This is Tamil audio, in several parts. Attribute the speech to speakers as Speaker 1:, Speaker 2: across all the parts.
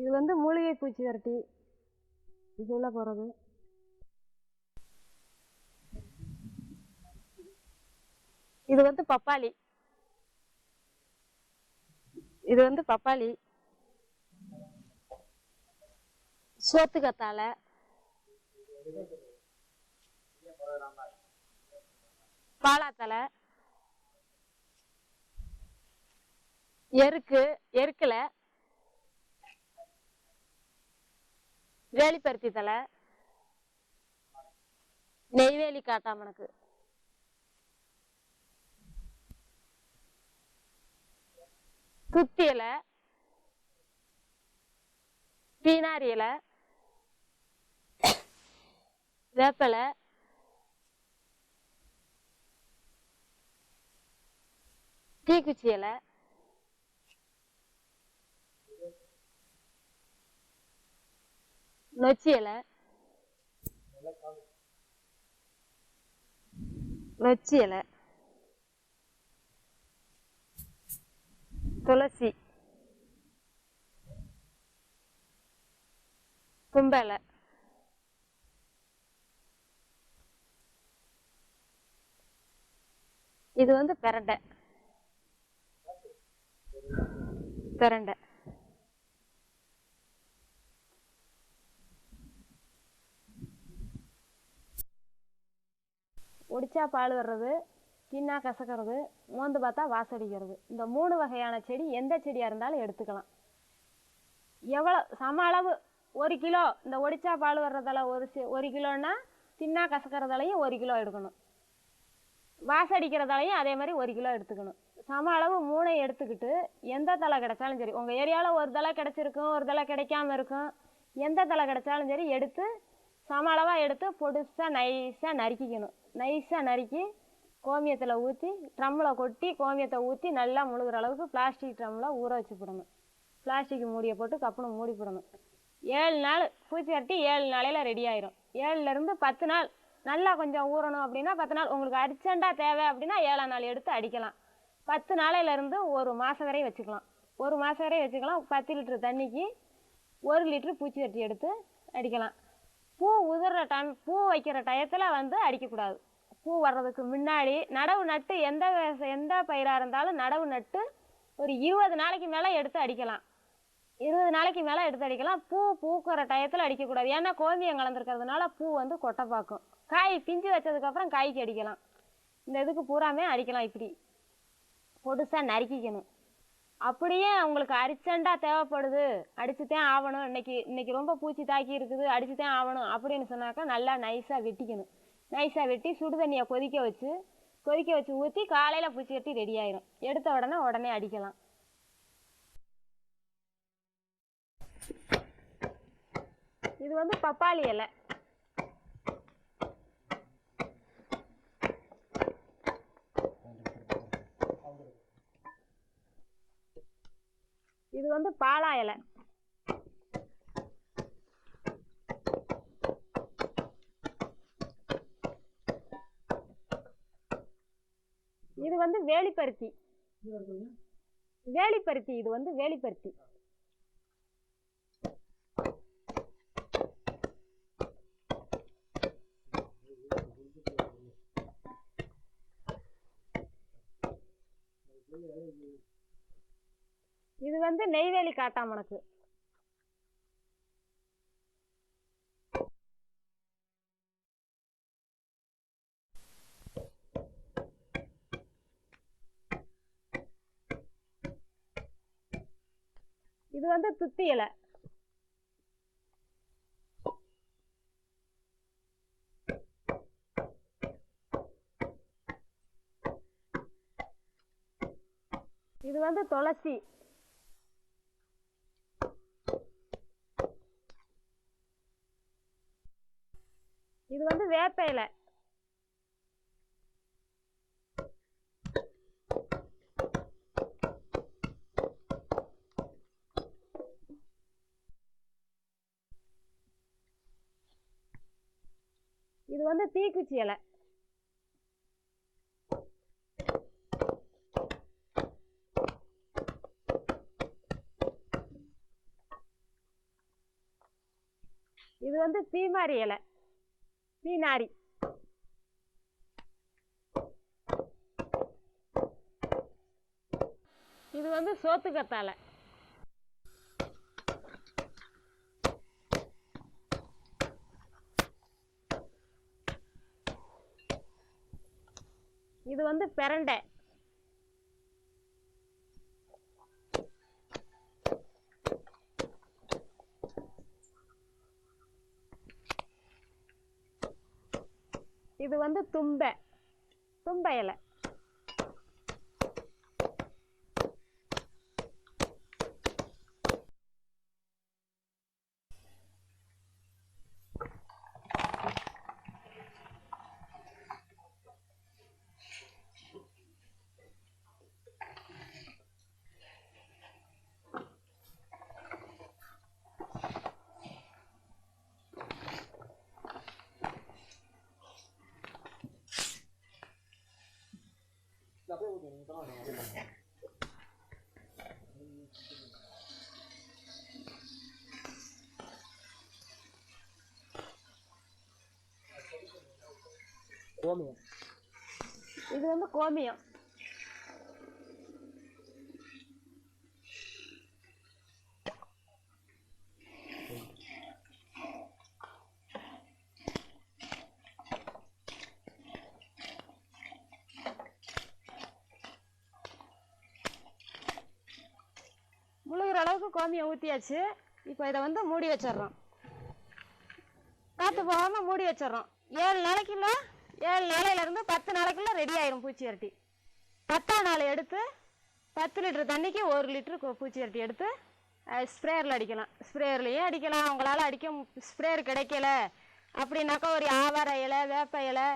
Speaker 1: இது வந்து மூலிகை பூச்சி விரட்டி. இது உள்ள போகிறது இது வந்து பப்பாளி. இது வந்து பப்பாளி. சோத்துக்கத்தாழை பாலாத்தலை. எருக்கு எருக்கில். வேலிப்பருத்தி தலை. நெய்வேலி காட்டாமனுக்கு குத்தி இலை. பீனாரி இலை. வேப்பலை. தீக்குச்சி இலை. நொச்சி இலை நொச்சி இலை துளசி. கும்பலை இது வந்து பெரண்டை. பெரண்டை. ஒடிச்சா பால் வர்றது தின்னா கசக்கிறது மோந்து பார்த்தா வாசடிக்கிறது இந்த மூணு வகையான செடி எந்த செடியாக இருந்தாலும் எடுத்துக்கலாம். எவ்வளோ சம அளவு ஒரு கிலோ இந்த ஒடிச்சா பால் வர்றதால ஒரு சி- ஒரு கிலோன்னா தின்னா கசக்கிறதாலையும் ஒரு கிலோ எடுக்கணும். வாசடிக்கிறதாலையும் அதே மாதிரி ஒரு கிலோ எடுத்துக்கணும். சம அளவு மூணை எடுத்துக்கிட்டு எந்த தலை கிடைச்சாலும் சரி உங்கள் ஏரியாவில் ஒரு தலை கிடச்சிருக்கும் ஒரு தலை கிடைக்காம இருக்கும் எந்த தலை கிடைச்சாலும் சரி எடுத்து சம அளவாக எடுத்து பொடிசாக நைஸாக நறுக்கிக்கணும். நைஸாக நறுக்கி கோமியத்தில் ஊற்றி ட்ரம்மில் கொட்டி கோமியத்தை ஊற்றி நல்லா முழுகிற அளவுக்கு பிளாஸ்டிக் ட்ரம்மில் ஊற வச்சு போடணும். பிளாஸ்டிக் மூடியை போட்டு கப்புனு மூடி போடணும். ஏழு நாள் பூச்சி கட்டி ஏழு நாளையில் ரெடி ஆயிரும். ஏழுலேருந்து பத்து நாள் நல்லா கொஞ்சம் ஊறணும் அப்படின்னா பத்து நாள். உங்களுக்கு அர்ஜெண்ட்டாக தேவை அப்படின்னா ஏழாம் நாள் எடுத்து அடிக்கலாம். பத்து நாளையிலேருந்து ஒரு மாதம் வரையும் வச்சுக்கலாம். ஒரு மாதம் வரையும் வச்சுக்கலாம். பத்து லிட்டரு தண்ணிக்கு ஒரு லிட்ரு பூச்சி கட்டி எடுத்து அடிக்கலாம். பூ உதிர்ற டைம் பூ வைக்கிற டயத்தில் வந்து அடிக்கக்கூடாது. பூ வர்றதுக்கு முன்னாடி நடவு நட்டு எந்த எந்த பயிராக இருந்தாலும் நடவு நட்டு ஒரு இருபது நாளைக்கு மேலே எடுத்து அடிக்கலாம். இருபது நாளைக்கு மேலே எடுத்து அடிக்கலாம். பூ பூக்கிற டயத்தில் அடிக்கக்கூடாது. ஏன்னா கோமியம் கலந்துருக்கிறதுனால பூ வந்து கொட்டை பார்க்கும் காய் பிஞ்சு வச்சதுக்கப்புறம் காய்க்கு அடிக்கலாம். இந்த இதுக்கு பூராமே அடிக்கலாம் இப்படி. பொடுசாக நறுக்கிக்கணும். அப்படியே உங்களுக்கு அர்ஜென்ட்டாக தேவைப்படுது. அடிச்சுதான் ஆகணும். இன்னைக்கு இன்னைக்கு ரொம்ப பூச்சி தாக்கி இருக்குது. அடிச்சுதான் ஆகணும் அப்படின்னு சொன்னாக்கா நல்லா நைஸாக வெட்டிக்கணும். நைஸாக வெட்டி சுடு தண்ணியை கொதிக்க வச்சு கொதிக்க வச்சு ஊற்றி காலையில் பூச்சி கட்டி ரெடி ஆயிரும். எடுத்த உடனே உடனே அடிக்கலாம். இது வந்து பப்பாளி இலை. இது வந்து பாலா இலை. இது வந்து வேலிப்பருத்தி. வேலிப்பருத்தி இது வந்து வேலிப்பருத்தி. வந்து நெய்வேலி காட்டாமணக்கு இது வந்து துத்தி இலை. இது வந்து துளசி. இது வந்து வேப்ப இலை. இது வந்து தீக்குச்சி இலை. இது வந்து தீமாரி இலை. மீனாரி. இது வந்து சோத்து கத்தால இது வந்து பெரண்டை. இது வந்து தும்பை தும்பை இலை.
Speaker 2: 过
Speaker 1: 敏你看他过敏 கோமியை ஊற்றியாச்சு இப்போ இதை வந்து மூடி வச்சிடுறோம். காற்று போகாமல் மூடி வச்சிடுறோம். ஏழு நாளைக்குள்ள ஏழு நாளையிலேருந்து பத்து நாளைக்குள்ள ரெடி ஆயிரும் பூச்சி வரட்டி பத்தாம் நாள் எடுத்து பத்து லிட்டர் தண்ணிக்கு ஒரு லிட்டரு பூச்சி வரட்டி எடுத்து ஸ்ப்ரேயரில் அடிக்கலாம். ஸ்ப்ரேயர்லேயும் அடிக்கலாம். அவங்களால அடிக்க ஸ்ப்ரேயர் கிடைக்கல. அப்படின்னாக்கா ஒரு ஆவார இலை வேப்ப இலை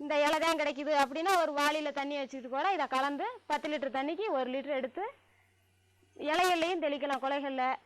Speaker 1: இந்த இலை தான் கிடைக்குது. அப்படின்னா ஒரு வாளியில் தண்ணி வச்சுக்கிட்டு கூட இதை கலந்து பத்து லிட்டர் தண்ணிக்கு ஒரு லிட்டர் எடுத்து இலைகள்லையும் தெளிக்கலாம் கொலைகளில்.